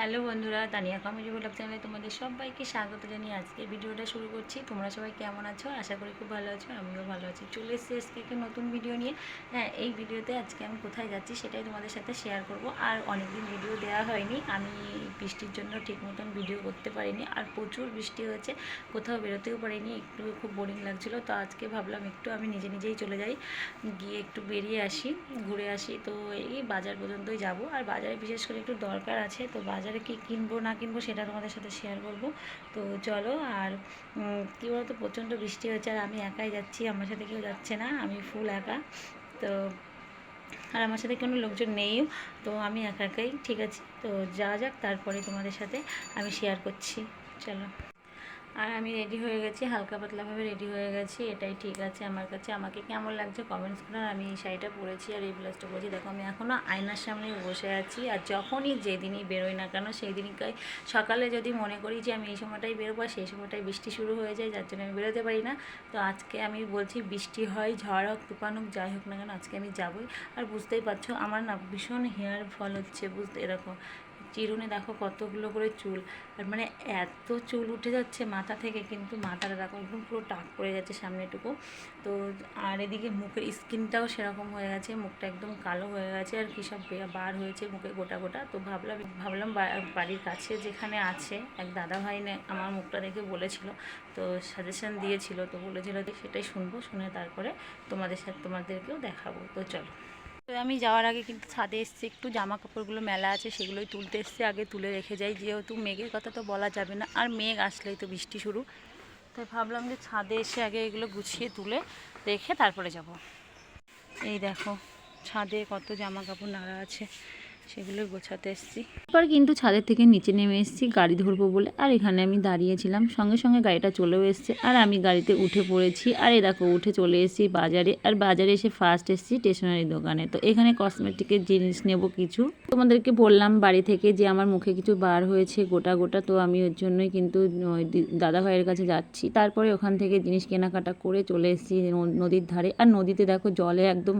Hello বন্ধুরা, Tania comedy blog চ্যানেলে তোমাদের সবাইকে স্বাগত জানিয়ে আজকে ভিডিওটা শুরু করছি। তোমরা সবাই কেমন আছো? আশা করি খুব ভালো আছো, আমিও ভালো আছি। চলে এসেছি আজকে একটা নতুন ভিডিও নিয়ে। হ্যাঁ এই ভিডিওতে আজকে আমি কোথায় যাচ্ছি সেটাই তোমাদের সাথে শেয়ার করব। আর অনেকদিন ভিডিও দেওয়া হয়নি, আমি বৃষ্টির জন্য ঠিক মতন ভিডিও করতে পারিনি। আর প্রচুর বৃষ্টি হয়েছে, কোথাও বেরোতেও পারিনি, একটু খুব বোরিং লাগছিল। তো আজকে ভাবলাম একটু আমি নিজে নিজেই চলে যাই, গিয়ে একটু বেরিয়ে আসি, ঘুরে আসি। তো এই বাজার পর্যন্তই যাব। আর বাজারে বিশেষ করে একটু দরকার আছে, তো বাজারে কি কিনবো, না কিনবো সেটা তোমাদের সাথে শেয়ার করব। তো চলো, আর কি বলতো, প্রচণ্ড বৃষ্টি হয়েছে আর আমি একাই যাচ্ছি, আমার সাথে কেউ যাচ্ছে না, আমি ফুল একা। তো, আর আমার সাথে কোনো লোকজন নেইও তো আমি একা একাই, ঠিক আছে? তো যাওয়া যাক, তারপরে তোমাদের সাথে আমি শেয়ার করছি। চলো। আর আমি রেডি হয়ে গেছি, হালকা পাতলাভাবে রেডি হয়ে গেছি, এটাই ঠিক আছে আমার কাছে। আমাকে কেমন লাগছে কমেন্টস করুন আমি এই শাড়িটা পরেছি আর এই ব্লাউজটা পরেছি। দেখো, আমি এখনও আয়নার সামনে বসে আছি আর যখনই যেদিনই বেরোই না কেন সেই দিনই সকালে যদি মনে করি যে আমি এই সময়টাই বেরোবো, সেই সময়টাই বৃষ্টি শুরু হয়ে যায়, যার জন্য আমি বেরোতে পারি না। তো আজকে আমি বলছি বৃষ্টি হয়, ঝড় হোক, তুফান হোক, যাই হোক না কেন আজকে আমি যাবই। আর বুঝতেই পারছ, আমার না ভীষণ হেয়ার ফল হচ্ছে, বুঝতে, এরকম। চিরুনে দেখো কতগুলো করে চুল। আর মানে এত চুল উঠে যাচ্ছে মাথা থেকে, কিন্তু মাথাটা দেখো একদম পুরো টাক পড়ে যাচ্ছে সামনেটুকু। তো আর এদিকে মুখের স্কিনটাও সেরকম হয়ে গেছে, মুখটা একদম কালো হয়ে গেছে, আর কী সব বার হয়েছে মুখে গোটা গোটা। তো ভাবলাম ভাবলাম বাড়ির কাছে যেখানে আছে, এক দাদা ভাই আমার মুখটা দেখে বলেছিল, তো সাজেশন দিয়েছিল, তো বলেছিল যে সেটাই শুনব, শুনে তারপরে তোমাদের সাথে তোমাদেরকেও দেখাবো। তো চলো। তো আমি যাওয়ার আগে কিন্তু ছাদে এসছি, একটু জামা কাপড়গুলো মেলা আছে, সেগুলোই তুলতে এসছি, আগে তুলে রেখে যাই, যেহেতু মেঘের কথা তো বলা যাবে না, আর মেঘ আসলেই তো বৃষ্টি শুরু। তাই ভাবলাম যে ছাদে এসে আগে এগুলো গুছিয়ে তুলে রেখে তারপরে যাব। এই দেখো, ছাদে কত জামা কাপড় নাড়া আছে। সেগুলো গোছাতে এসেছি। এবার কিন্তু ছাদের থেকে নিচে নেমে এসেছি, গাড়ি ধরবো বলে। আর এখানে আমি দাঁড়িয়েছিলাম। সঙ্গে সঙ্গে গাড়িটা চলেও এসছে। আর আমি গাড়িতে উঠে পড়েছি। আর এ দেখো, উঠে চলে এসেছি বাজারে। আর বাজারে এসে ফার্স্ট এসেছি স্টেশনারি দোকানে। তো এখানে কসমেটিকের জিনিস নেব কিছু। তোমাদেরকে বললাম বাড়ি থেকে যে আমার মুখে কিছু বার হয়েছে গোটা গোটা। তো আমি ওর জন্যই কিন্তু দাদা ভাইয়ের কাছে যাচ্ছি। তারপরে ওখান থেকে জিনিস কেনাকাটা করে চলে এসেছি নদীর ধারে। আর নদীতে দেখো জলে একদম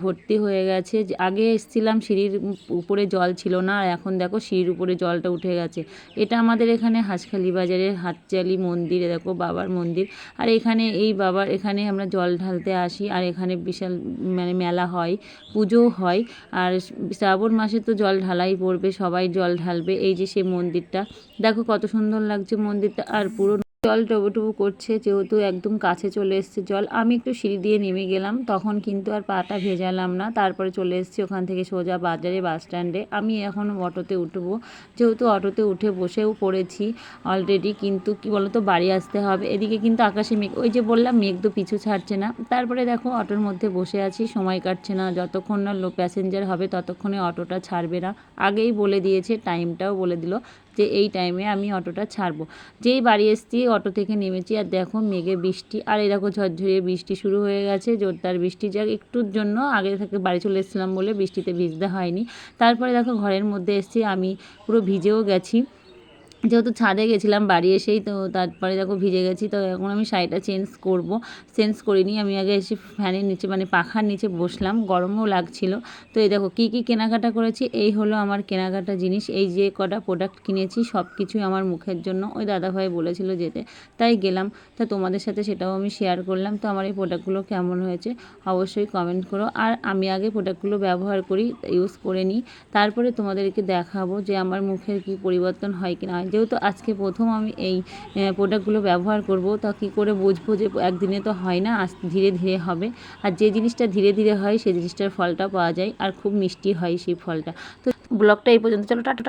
ভর্তি হয়ে গেছে। আগে এসেছিলাম সিঁড়ির উপরে জল ছিল না, আর এখন দেখো সিঁড়ির উপরে জলটা উঠে গেছে। এটা আমাদের এখানে হাঁসখালি বাজারের হাতচালি মন্দির দেখো বাবার মন্দির। আর এখানে এই বাবার, এখানে আমরা জল ঢালতে আসি, আর এখানে বিশাল মানে মেলা হয়, পুজোও হয়। আর শ্রাবণ মাসে তো জল ঢালাই পড়বে, সবাই জল ঢালবে। এই যে সেই মন্দিরটা, দেখো কত সুন্দর লাগছে মন্দিরটা, আর পুরো জল টবুটুবু করছে, যেহেতু একদম কাছে চলে এসছে জল, আমি একটু সিঁড়ি দিয়ে নেমে গেলাম, তখন কিন্তু আর পাটা ভেজালাম না, তারপরে চলে এসেছি ওখান থেকে সোজা বাজারে বাস স্ট্যান্ডে, আমি এখন অটোতে উঠবো, যেহেতু অটোতে উঠে বসেও পড়েছি অলরেডি কিন্তু কি বলতো, বাড়ি আসতে হবে, এদিকে কিন্তু আকাশে মেঘ, ওই যে বললাম, মেঘ তো পিছু ছাড়ছে না, তারপরে দেখো অটোর মধ্যে বসে আছি, সময় কাটছে না, যতক্ষণ না লো প্যাসেঞ্জার হবে, ততক্ষণে অটোটা ছাড়বে না, আগেই বলে দিয়েছে টাইমটাও বলে দিল যে এই টাইমে আমি অটোটা ছাড়বো। যেই বাড়ি এসছি, অটো থেকে নেমেছি, আর দেখো মেঘে বৃষ্টি, আর এই দেখো ঝরঝরিয়ে বৃষ্টি শুরু হয়ে গেছে, জোরদার বৃষ্টি। যাক, একটুর জন্য আগে থেকে বাড়ি চলে এসেছিলাম বলে বৃষ্টিতে ভিজতে হয়নি। তারপরে দেখো ঘরের মধ্যে এসছি, আমি পুরো ভিজেও গেছি। যেহেতু ছাদে গেছিলাম, বাড়ি এসেই তো তারপরে দেখো ভিজে গেছি, তো এখন আমি শাড়িটা চেঞ্জ করব। চেঞ্জ করিনি আমি আগে এসে ফ্যানের নিচে মানে পাখার নিচে বসলাম, গরমও লাগছিল। তো এই দেখো কী কী কেনাকাটা করেছি, এই হলো আমার কেনাকাটা জিনিস, এই যে কটা প্রোডাক্ট কিনেছি সব কিছুই আমার মুখের জন্য। ওই দাদাভাই বলেছিল যেতে, তাই গেলাম। তা তোমাদের সাথে সেটাও আমি শেয়ার করলাম। তো আমার এই প্রোডাক্টগুলো কেমন হয়েছে, অবশ্যই কমেন্ট করো। আর আমি আগে প্রোডাক্টগুলো ব্যবহার করি ইউজ করে নিই। তারপরে তোমাদেরকে দেখাবো যে আমার মুখের কি পরিবর্তন হয় কি না হয় যেহেতু আজকে প্রথম আমি এই প্রোডাক্টগুলো ব্যবহার করব, তা কী করে বুঝব যে একদিনে তো হয় না, আজ ধীরে ধীরে হবে। আর যে জিনিসটা ধীরে ধীরে হয় সেই জিনিসটার ফলটা পাওয়া যায়, আর খুব মিষ্টি হয় সেই ফলটা। তো ব্লগটা এই পর্যন্ত, চলো, টাটা।